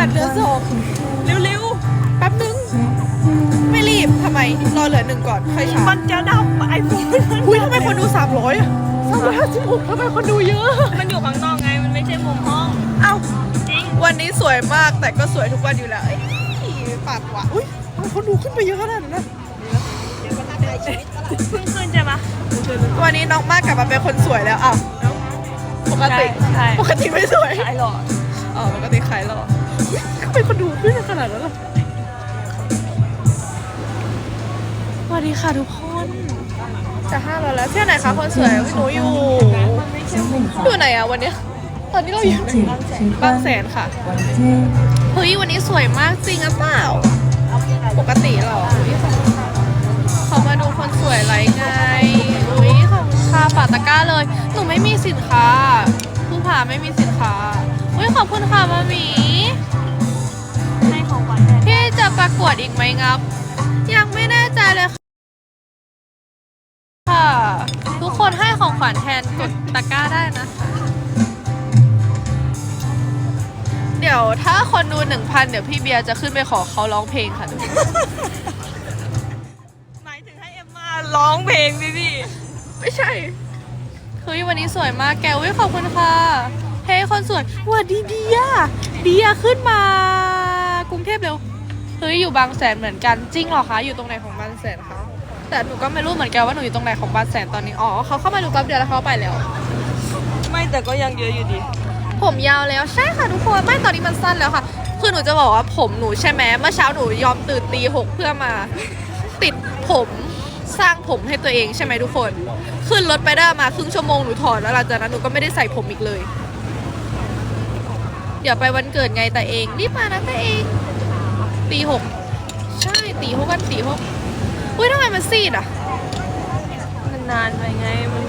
บตเหลือสองเร็วๆ แป๊บนึง ไม่รีบทำไม รอเหลือหนึ่งก่อนค่อยชามัร์จนจะดับไอโฟนอุ้ยทำไมคนดู300อะ356ทำไมคนดูเยอะ มันอยู่ข้างนอกไง มันไม่ใช่มุมห้อง เอ้า จริง วันนี้สวยมากแต่ก็สวยทุกวันอยู่แล้วเอ้ยปากหวานอุ้ยทำไมคนดูขึ้นไปเยอะขนาดนั้นนะเพิ่งขึ้นใช่ปะวันนี้น้องมากกลับมาเป็นคนสวยแล้วอ้าวปกติ ใช่ปกติไม่สวยใช่หรออ๋อปกติขายหรออุ๊ย ทำไมคนดูขึ้นขนาดนั้นล่ะสวัสดีค่ะทุกคน จะห้าเราแล้วเที่ยวไหนคะคนสวยหนูอยู่อยู่ไหนอะวันเนี้ยตอนนี้เราอยู่บางแสนค่ะเฮ้ยวันนี้สวยมากจริงอะเปล่า ปกติหรอขอบคุณค่ะเขามาดูคนสวยไรไงอุ้ยขอบคุณค่ะปาตะก้าเลย หนูไม่มีสินค้าผู้ผ่าไม่มีสินค้า อุ้ยขอบคุณค่ะมาหมีให้ของขวัญแทนพี่จะประกวดอีกไหมครับ ยังไม่แน่ใจเลยค่ะ ทุกคนให้ของขวัญแทนกดตะกร้าได้นะคะ เดี๋ยวถ้าคนดูหนึ่งพันเดี๋ยวพี่เบียร์จะขึ้นไปขอเขาร้องเพลงค่ะทุกคนหมายถึงให้เอ็มมาร้องเพลงพี่พี่ไม่ใช่เฮ้ยวันนี้สวยมากแกวิขอบคุณค่ะเฮ้ยคนสวยหวัดดีเดียเดียขึ้นมากรุงเทพเร็วเฮ้ยอยู่บางแสนเหมือนกันจริงเหรอคะอยู่ตรงไหนของบางแสนคะแต่หนูก็ไม่รู้เหมือนกันว่าหนูอยู่ตรงไหนของบางแสนตอนนี้อ๋อเขาเข้ามาดูแป๊บเดียวแล้วเขาไปแล้ว ไม่แต่ก็ยังเยอะอยู่ดี ผมยาวแล้วใช่ค่ะทุกคนไม่ตอนนี้มันสั้นแล้วค่ะ คือหนูจะบอกว่าผมหนูใช่ไหมเมื่อเช้าหนูยอมตื่นตีหกเพื่อมา ติดผมสร้างผมให้ตัวเองใช่ไหมทุกคน ขึ้นรถไปได้มาครึ่งชั่วโมงหนูถอดแล้วหลังจากนั้นหนูก็ไม่ได้ใส่ผมอีกเลย เดี๋ยวไปวันเกิดไงแต่เอง รีบมานะแต่เองตีหกใช่ตีหกกันตีหกอุ้ยทำไมมันซีดอะมันนานไปไงมัน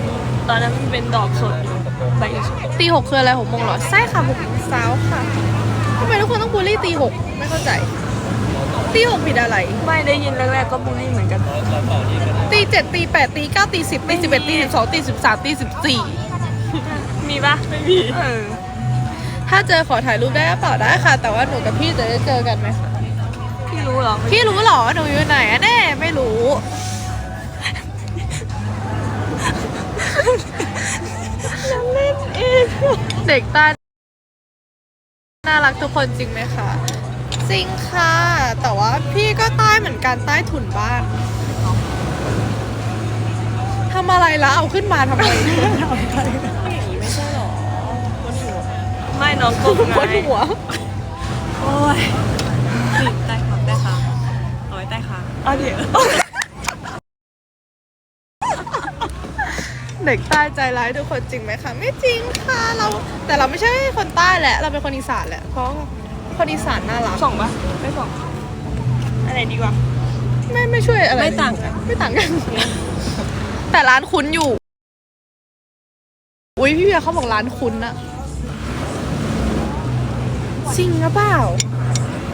ตอนนั้นมันเป็นดอกสดอยู่ไปอีกชั่วโมงตีหกคืออะไรหกโมงเหรอใช่ค่ะหกโมงเช้าค่ะทำไมทุกคนต้องบูลลี่ตีหกไม่เข้าใจ ตีหกผิดอะไร ไม่ได้ยินแรกๆก็บูลลี่เหมือนกัน ตีเจ็ดตีแปดตีเก้าตีสิบตีสิบเอ็ดตีสิบสองตีสิบสามตีสิบสี่มีปะไม่มีเออ ถ้าเจอขอถ่ายรูปได้หรือเปล่าได้ค่ะ แต่ว่าหนูกับพี่จะได้เจอกันไหมคะพี่รู้เหรอพี่รู้เหรอหนูอยู่ไหนอะแน่ไม่รู้เล่นเองเด็กใต้น่ารักทุกคนจริงไหมคะจริงค่ะ แต่ว่าพี่ก็ใต้เหมือนกันใต้ถุนบ้านทำอะไรแล้วเอาขึ้นมาทำไมไม่ใช่หรอ ไม่น้องกบไงบนหัว โอ้ยใต้ขาใต้ขาเอาไว้ใต้ขาเอาเดี๋ยวเด็กใต้ใจร้ายทุกคนจริงไหมคะไม่จริงค่ะเรา แต่เราไม่ใช่คนใต้แหละ เราเป็นคนอีสานแหละเพราะคนอีสานน่ารักส่องปะไม่ส่องอะไรดีกว่า ไม่ไม่ช่วยอะไรไม่ต่างกันไม่ต่างกัน แต่ร้านคุ้นอยู่ อุ้ยพี่เบียร์เขาบอกร้านคุ้นอะ จริงหรือเปล่า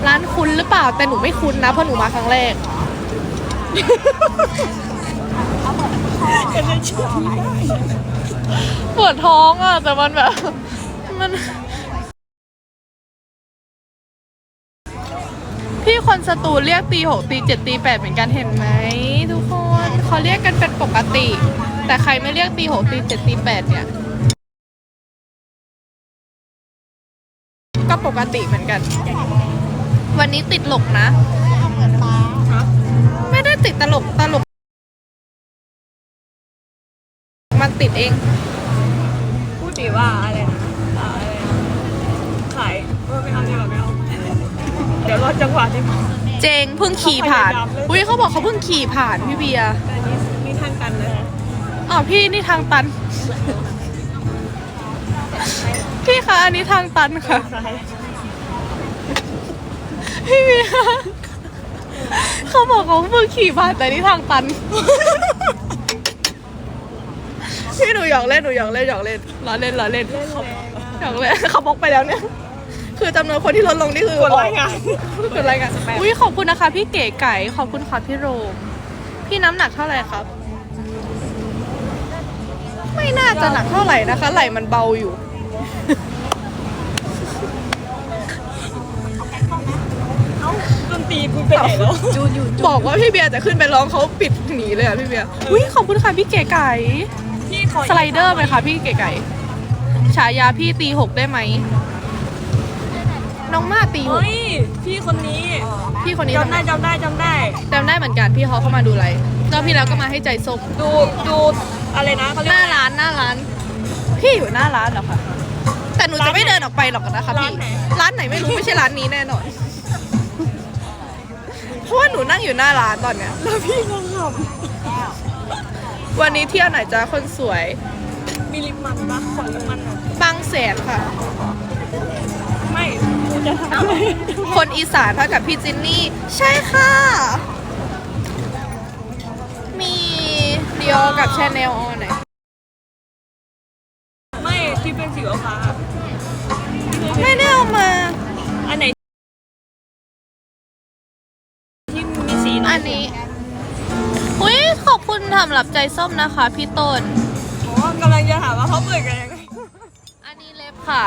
ร้านคุ้นหรือเปล่า แต่หนูไม่คุ้นนะ เพราะหนูมาครั้งแรกปวดท้องอะ แต่มันแบบ มัน พี่คนสตูลเรียกตีหกตีเจ็ดตีแปดเหมือนกันเห็นไหมทุกคนเขาเรียกกันเป็นปกติ แต่ใครไม่เรียกตีหกตีเจ็ดตีแปดเนี่ย ก็ปกติเหมือนกัน วันนี้ติดหลกนะ ไม่ได้ติดตลกตลก มันติดเอง พูดดีว่าอะไรนะอ่าอะไรนะขายเออไม่เอาดีกว่าไม่เอาเดี๋ยวรอจังหวะที่เจงเพิ่งขี่ผ่านเขาพยายามเลยอุ้ยเขาบอกเขาเพิ่งขี่ผ่านพี่เบียร์แต่นี่นี่ทางกันเลยอ๋อพี่นี่ทางตัน พี่คะอันนี้ทางตันค่ะซ้ายพี่เบียร์เขาบอกเขาเพิ่งขี่ผ่านแต่นี่ทางตัน พี่หนูหยอกเล่นหนูหยอกเล่นหยอกเล่นล้อเล่นล้อเล่นเล่นแรงอะหยอกเล่นเขาบล็อกไปแล้วเนี่ย คือจำนวนคนที่ลดลงนี่คือกดรายงานกดรายงานอุ้ยขอบคุณนะคะ พี่เก๋ไก่ขอบคุณค่ะพี่โรมพี่น้ำหนักเท่าไหร่ครับ ไม่น่าจะหนักเท่าไหร่นะคะ ไหล่มันเบาอยู่ ตีกูไปไหนแล้วจูนอยู่บอกว่าพี่เบียร์จะขึ้นไปร้องเขาปิดหนีเลยอะพี่เบียร์อุ้ยขอบคุณค่ะพี่เก๋ไก่พี่ขอสไลเดอร์ไหมคะพี่เก๋ไก่ฉายาพี่ตีหกได้ไหมน้องมาตีหกเฮ้ยพี่คนนี้พี่คนนี้จำได้จำได้จำได้จำได้เหมือนกันพี่เขาเข้ามาดูไลฟ์รอบที่แล้วก็มาให้ใจส้มดูดูอะไรนะเขาเรียหกน้าว่าร้านหน้าร้าน พี่อยู่หน้าร้านเหรอคะแต่ หนูจะไม่เดินออกไปหรอกนะคะพี่ร้านไหนร้านไหนไม่รู้ไม่ใช่ร้านนี้แน่นอน เพราะว่าหนูนั่งอยู่หน้าร้านตอนเนี้ย แล้วพี่ก็ขับวันนี้เที่ยวไหนจ้าคนสวย มีลิปมันปะขอลิปมันหน่อยบางแสนค่ะ ไม่กูจะทำอะไรคนอีสานเท่ากับพี่จินนี่ ใช่ค่ะ มีเดียวกับชาแนลออนไหน น่ออัยนนี้อุ้ยขอบคุณสำหรับใจส้มนะคะ พี่ต้นอ๋อกำลังจะถามว่าเขาเปิดกันยังไงอันนี้เล็บค่ะ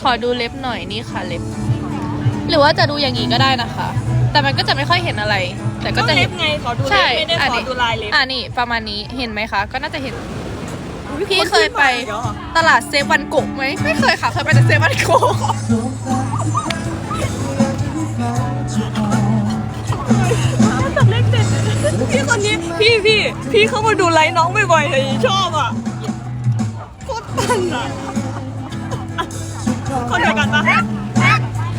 ขอดูเล็บหน่อยนี่ค่ะเล็บ หรือว่าจะดูอย่างนี้ก็ได้นะคะ แต่มันก็จะไม่ค่อยเห็นอะไร แต่ก็ก็จะเล็เห็บนไงขอดูเล็ใช่บไม่ได้อันขอนี้ดูลายเล็บอ่านี่ประมาณนี้เห็นไหมคะ ก็น่าจะเห็นอุ๊พี่เคยไปนขึ้นมาอีกเหรอตลาดเซวันโกะไหมไม่เคยค่ะเคยไปแต่เซวันโก พี่เข้ามาดูไลฟ์น้องบ่อยๆเลยชอบอะโคตรตันอะคนเดียวกันปะไ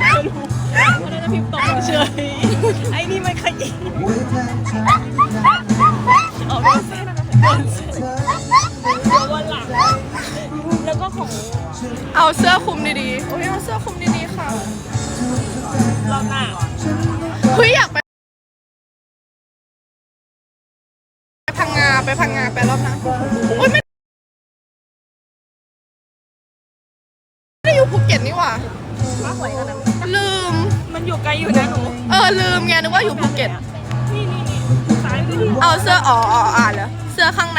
ม่รู้คนนั้นนะพิมพ์ตอบเฉยไอ้นี่มันขยี้ออกเป็นเส้นเป็นเส้นเดี๋ยววันหลังแล้วก็ของเอาเสื้อคลุมดีๆโอ้ยเอาเสื้อคลุมดีๆค่ะรอบหน้าเฮ้ยอยากไป ไปพังงาไปรอบหน้าโอ้ยไม่ไม่ได้อยู่ภูเก็ตนี่หว่าว่าหวยกันนะลืม มันอยู่ไกลอยู่นะหนู เออลืมไงนึกว่าอยู่ภูเก็ต นี่นี่นี่ซ้ายไปที่เอาเสื้ออ๋ออ๋ออ่านแล้วเสื้อข้างใน